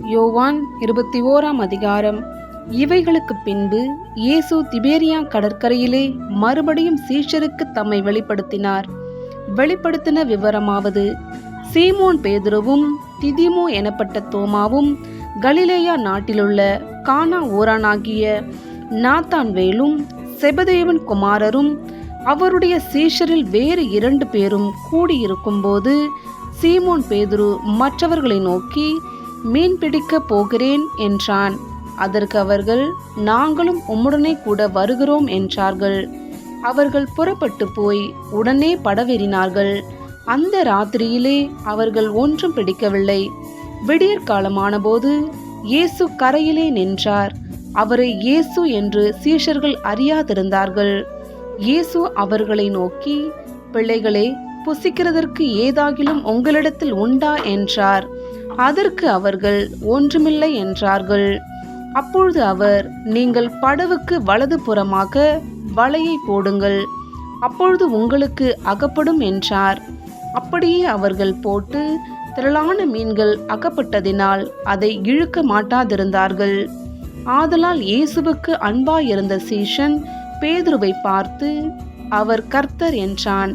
யோவான் இருபத்தி ஓராம் அதிகாரம். இவைகளுக்கு பின்பு இயேசு திபேரியா கடற்கரையிலே மறுபடியும் சீஷருக்கு தம்மை வெளிப்படுத்தினார். வெளிப்படுத்தின விவரமாவது சீமோன் பேதுருவும் திதிமோ எனப்பட்ட தோமாவும் கலிலேயா நாட்டிலுள்ள கானா ஊரானாகிய நாத்தான்வேலும் செபதேவன் குமாரரும் அவருடைய சீஷரில் வேறு இரண்டு பேரும் கூடியிருக்கும்போது சீமோன் பேதுரு மற்றவர்களை நோக்கி மீன் பிடிக்கப் போகிறேன் என்றான். அதற்கு அவர்கள் நாங்களும் உம்முடனே கூட வருகிறோம் என்றார்கள். அவர்கள் புறப்பட்டு போய் உடனே படவேறினார்கள். அந்த ராத்திரியிலே அவர்கள் ஒன்றும் பிடிக்கவில்லை. விடியற் காலமானபோது இயேசு கரையிலே நின்றார். அவரை இயேசு என்று சீஷர்கள் அறியாதிருந்தார்கள். இயேசு அவர்களை நோக்கி பிள்ளைகளே புசிக்கிறதற்கு ஏதாகிலும் உங்களிடத்தில் உண்டா? என்றார். அதற்கு அவர்கள் ஒன்றுமில்லை என்றார்கள். அப்பொழுது அவர் நீங்கள் படவுக்கு வலது புறமாக வலையை போடுங்கள். அப்பொழுது உங்களுக்கு அகப்படும் என்றார். அப்படியே அவர்கள் போட்டு திரளான மீன்கள் அகப்பட்டதினால் அதை இழுக்க மாட்டாதிருந்தார்கள். ஆதலால் இயேசுவுக்கு அன்பாயிருந்த சீஷன் பேதுருவை பார்த்து அவர் கர்த்தர் என்றான்.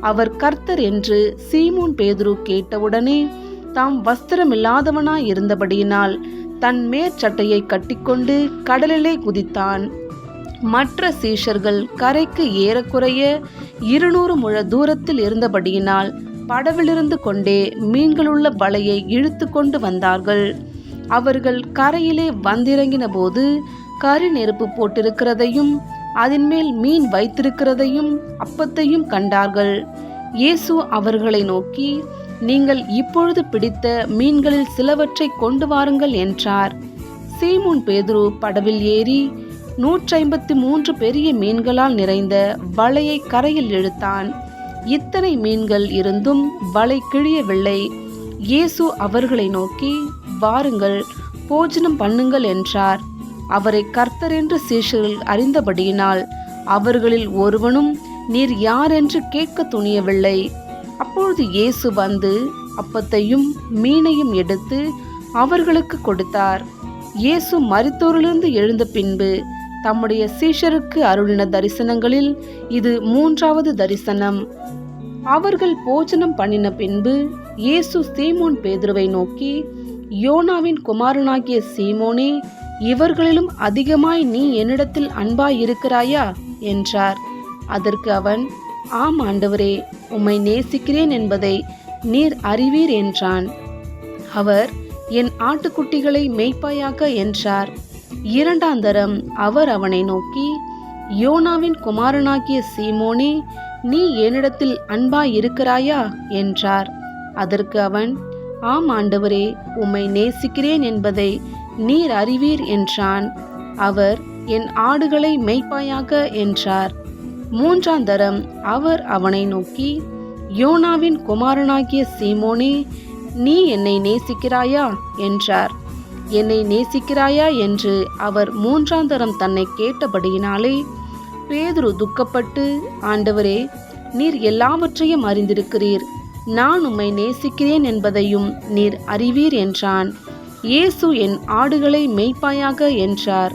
அவர் கர்த்தர் என்று சீமோன் பேதுரு கேட்டவுடனே தாம் வஸ்திரமில்லாதவனாய் இருந்தபடியினால் தன் மேற்சட்டையை கட்டிக்கொண்டு கடலிலே குதித்தான். மற்ற சீஷர்கள் கரைக்கு ஏறக்குறைய இருநூறு முழ தூரத்தில் இருந்தபடியினால் படவிலிருந்து கொண்டே மீன்களுள்ள வலையை இழுத்து கொண்டு வந்தார்கள். அவர்கள் கரையிலே வந்திறங்கின போது கரி நெருப்பு போட்டிருக்கிறதையும் அதன் மேல் மீன் வைத்திருக்கிறதையும் அப்பத்தையும் கண்டார்கள். இயேசு அவர்களை நோக்கி நீங்கள் இப்பொழுது பிடித்த மீன்களில் சிலவற்றை கொண்டு வாருங்கள் என்றார். சீமோன் பேதுரு படவில் ஏறி நூற்றைம்பத்தி மூன்று பெரிய மீன்களால் நிறைந்த வலையை கரையில் இழுத்தான். இத்தனை மீன்கள் இருந்தும் வலை கிழியவில்லை. இயேசு அவர்களை நோக்கி வாருங்கள் போஜனம் பண்ணுங்கள் என்றார். அவரை கர்த்தர் என்று சீஷர்கள் அறிந்தபடியினால் அவர்களில் ஒருவனும் நீர் யார் என்று கேட்க துணியவில்லை. அப்பொழுது இயேசு வந்து அப்பத்தையும் மீனையும் எடுத்து அவர்களுக்கு கொடுத்தார். இயேசு மருத்துவரிலிருந்து எழுந்த பின்பு தம்முடைய சீஷருக்கு அருளின தரிசனங்களில் இது மூன்றாவது தரிசனம். அவர்கள் போஜனம் பண்ணின பின்பு இயேசு சீமோன் பேதுருவை நோக்கி யோனாவின் குமாரனாகிய சீமோனே இவர்களிலும் அதிகமாய் நீ என்னிடத்தில் அன்பாய் இருக்கிறாயா என்றார். அதற்கு அவன் ஆம் ஆண்டவரே உம்மை நேசிக்கிறேன் என்பதை நீர் அறிவீர் என்றான். அவர் என் ஆட்டுக்குட்டிகளை மெய்ப்பாயாக்க என்றார். இரண்டாந்தரம் அவர் அவனை நோக்கி யோனாவின் குமாரனாகிய சீமோனே நீ என்னிடத்தில் அன்பா இருக்கிறாயா என்றார். அதற்கு அவன் ஆம் ஆண்டவரே உம்மை நேசிக்கிறேன் என்பதை நீர் அறிவீர் என்றான். அவர் என் ஆடுகளை மெய்ப்பாயாக என்றார். மூன்றாந்தரம் அவர் அவனை நோக்கி யோனாவின் குமாரனாகிய சீமோனே நீ என்னை நேசிக்கிறாயா? என்றார். என்னை நேசிக்கிறாயா? என்று அவர் மூன்றாந்தரம் தன்னை கேட்டபடியினாலே பேதுரு துக்கப்பட்டு ஆண்டவரே நீர் எல்லாவற்றையும் அறிந்திருக்கிறீர். நான் உம்மை நேசிக்கிறேன் என்பதையும் நீர் அறிவீர் என்றான். இயேசு என் ஆடுகளை மெய்ப்பாயாக என்றார்.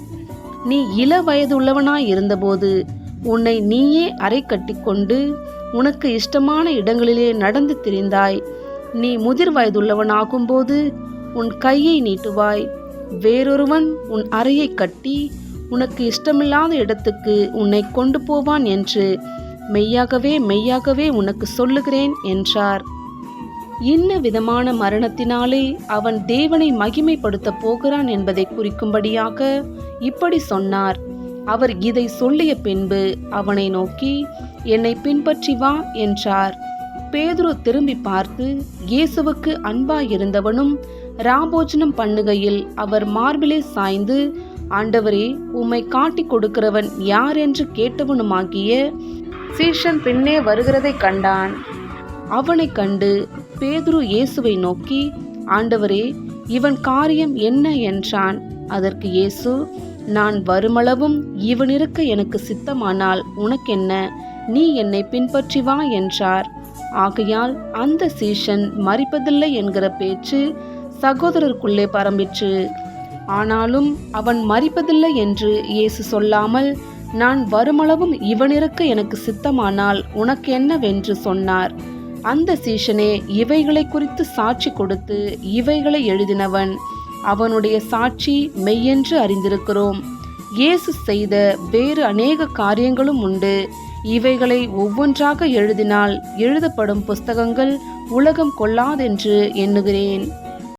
நீ இள வயதுள்ளவனாய் இருந்தபோது உன்னை நீயே அறை கட்டிக்கொண்டு உனக்கு இஷ்டமான இடங்களிலே நடந்து திரிந்தாய். நீ முதிர் வயதுள்ளவனாகும்போது உன் கையை நீட்டுவாய். வேறொருவன் உன் அறையை கட்டி உனக்கு இஷ்டமில்லாத இடத்துக்கு உன்னை கொண்டு போவான் என்று மெய்யாகவே மெய்யாகவே உனக்கு சொல்லுகிறேன் என்றார். இன்ன விதமான மரணத்தினாலே அவன் தேவனை மகிமைப்படுத்தப் போகிறான் என்பதை குறிக்கும்படியாக இப்படி சொன்னார். அவர் இதை சொல்லிய பின்பு அவனை நோக்கி என்னை பின்பற்றி வா என்றார். பேதுரு திரும்பி பார்த்து இயேசுவுக்கு அன்பாயிருந்தவனும் ராபோஜனம் பண்ணுகையில் அவர் மார்பிலே சாய்ந்து ஆண்டவரே உம்மை காட்டிக் கொடுக்கிறவன் யார் என்று கேட்டவனுமாகிய சீஷன் பின்னே வருகிறதை கண்டான். அவனை கண்டு பேதுரு இயேசுவை நோக்கி ஆண்டவரே இவன் காரியம் என்ன? என்றான். அதற்கு இயேசு நான் வருமளவும் இவனிருக்க எனக்கு சித்தமானால் உனக்கென்ன? நீ என்னை பின்பற்றி வா என்றார். ஆகையால் அந்த சீஷன் மறிப்பதில்லை என்கிற பேச்சு சகோதரருக்குள்ளே பரம்பிற்று. ஆனாலும் அவன் மறிப்பதில்லை என்று இயேசு சொல்லாமல் நான் வருமளவும் இவனிருக்க எனக்கு சித்தமானால் உனக்கு என்னவென்று சொன்னார். அந்த சீஷனே இவைகளை குறித்து சாட்சி கொடுத்து இவைகளை எழுதினவன். அவனுடைய சாட்சி மெய்யென்று அறிந்திருக்கிறோம். இயேசு செய்த வேறு அநேக காரியங்களும் உண்டு. இவைகளை ஒவ்வொன்றாக எழுதினால் எழுதப்படும் புஸ்தகங்கள் உலகம் கொள்ளாதென்று எண்ணுகிறேன்.